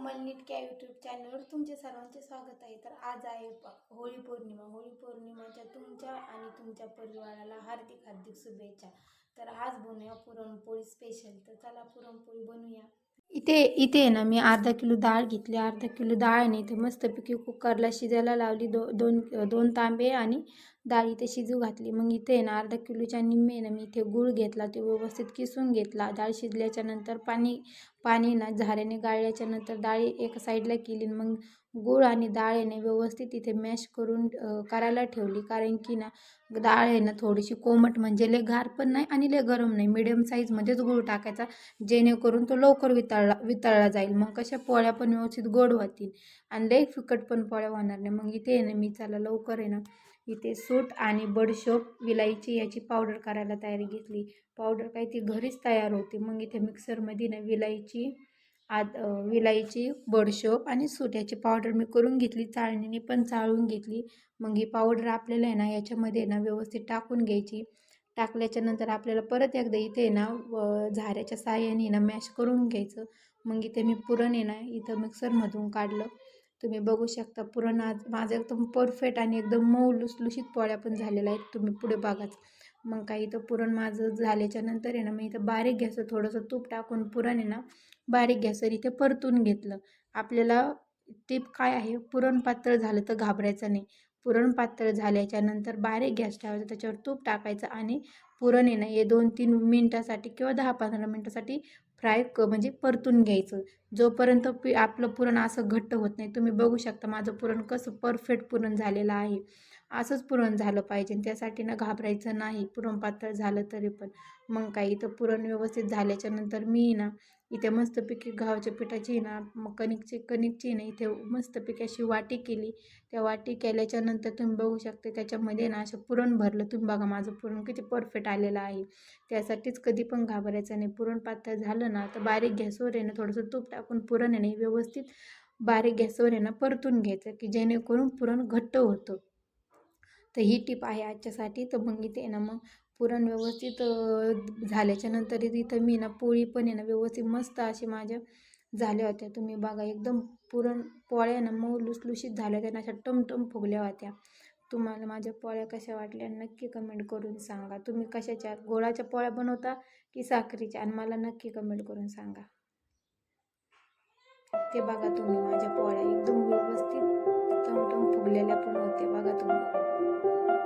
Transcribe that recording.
कोमल निटक्या YouTube चॅनलवर तुमचे सर्वांचे स्वागत आहे. तर आज आहे होळी पौर्णिमा. होळी पौर्णिमाच्या तुमच्या आणि तुमच्या परिवाराला हार्दिक हार्दिक शुभेच्छा. तर आज बनवूया पुरणपोळी स्पेशल तर चला पुरणपोळी बनवूया इथे इथे आहे ना मी अर्धा किलो डाळ घेतली. अर्धा किलो डाळ आहे इथे मस्तपैकी कुकरला शिजायला लावली. दो दोन दोन तांबे आणि डाळ इथे शिजू घातली. मग इथे आहे ना अर्धा किलोच्या निम्मे ना मी इथे गूळ घेतला. ते व्यवस्थित किसून घेतला. डाळ शिजल्याच्या नंतर पाणी पाणी ना झाऱ्याने गाळल्याच्या नंतर डाळ एका साईडला केली आणि मग गूळ आणि डाळ आहे ना व्यवस्थित इथे मॅश करून करायला ठेवली. कारण की ना डाळ आहे ना थोडीशी कोमट म्हणजे लय गार पण नाही आणि लय गरम नाही. मिडियम साईजमध्येच गूळ टाकायचा जेणेकरून तो लवकर वितळला वितळला जाईल. मग कशा पोळ्या पण व्यवस्थित गोड होतील आणि लय फिकट पण पोळ्या होणार नाही. मग इथे आहे ना मी चला लवकर आहे ना इथे सूट आणि बडशोप विलायची याची पावडर करायला तयारी घेतली. पावडर काय ती घरीच तयार होते. मग इथे मिक्सरमध्ये ना विलायची आद विलायची बडशोप आणि सूट याची पावडर मी करून घेतली. चाळणीने पण चाळून घेतली. मग ही पावडर आपल्याला आहे ना याच्यामध्ये ना व्यवस्थित टाकून घ्यायची. टाकल्याच्या नंतर आपल्याला परत एकदा इथे ना व झाऱ्याच्या साह्याने ना मॅश करून घ्यायचं. मग इथे मी पुरण आहे ना इथं मिक्सरमधून काढलं. तुम्ही बघू शकता पुरण आज माझं एकदम परफेक्ट आणि एकदम मऊ लुसलुशीत पोळ्या पण झालेल्या आहेत तुम्ही पुढे बघाच. मग काही इथं पुरण माझं झाल्याच्यानंतर आहे ना मी इथं बारीक घ्यासं थोडंसं तूप टाकून पुरण आहे ना बारीक गॅसवर इथे परतून घेतलं. आपल्याला टीप काय आहे? पुरण पातळ झालं तर घाबरायचं नाही. पुरण पातळ झाल्याच्यानंतर बारीक गॅस ठेवायचा त्याच्यावर तूप टाकायचं आणि पुरण आहे ना हे दोन तीन मिनटासाठी किंवा दहा पंधरा मिनटासाठी फ्राय क म्हणजे परतून घ्यायचं. जोपर्यंत पी आपलं पुरण असं घट्ट होत नाही तुम्ही बघू शकता माझं पुरण कसं परफेक्ट पुरण झालेलं आहे. असंच पुरण झालं पाहिजे त्यासाठी ना घाबरायचं नाही. पुरण पातळ झालं तरी पण. मग काही इथं पुरण व्यवस्थित झाल्याच्यानंतर मी ना इथे मस्तपैकी गव्हाच्या पिठाची ना मग कणिकची कणिकची ना इथे मस्तपैकी अशी वाटी केली. त्या वाटी केल्याच्यानंतर तुम्ही बघू शकता त्याच्यामध्ये ना असं पुरण भरलं. तुम्ही बघा माझं पुरण किती परफेक्ट आलेलं आहे. त्यासाठीच कधी पण घाबरायचं नाही. पुरण पातळ झालं ना तर बारीक गॅसवर आहे ना थोडंसं तूप टाकून पुरण आहे ना व्यवस्थित बारीक गॅसवर आहे ना परतून घ्यायचं की जेणेकरून पुरण घट्ट होतं. तर ही टीप आहे आजच्यासाठी. तर मग इथे आहे ना मग पुरण व्यवस्थित झाल्याच्यानंतर तिथं मी ना पोळी पण आहे ना व्यवस्थित मस्त अशी माझ्या झाल्या होत्या. तुम्ही बघा एकदम पुरण पोळ्या ना मऊ लुसलुशीत झाल्या होत्या अशा टमटम फुगल्या होत्या. तुम्हाला माझ्या पोळ्या कशा वाटल्या नक्की कमेंट करून सांगा. तुम्ही कशाच्या गोळाच्या पोळ्या बनवता की साखरेच्या? आणि मला नक्की कमेंट करून सांगा. ते बघा तुम्ही माझ्या पोळ्या एकदम व्यवस्थित टमटम फुगलेल्या पण होत्या. बघा तुम्ही.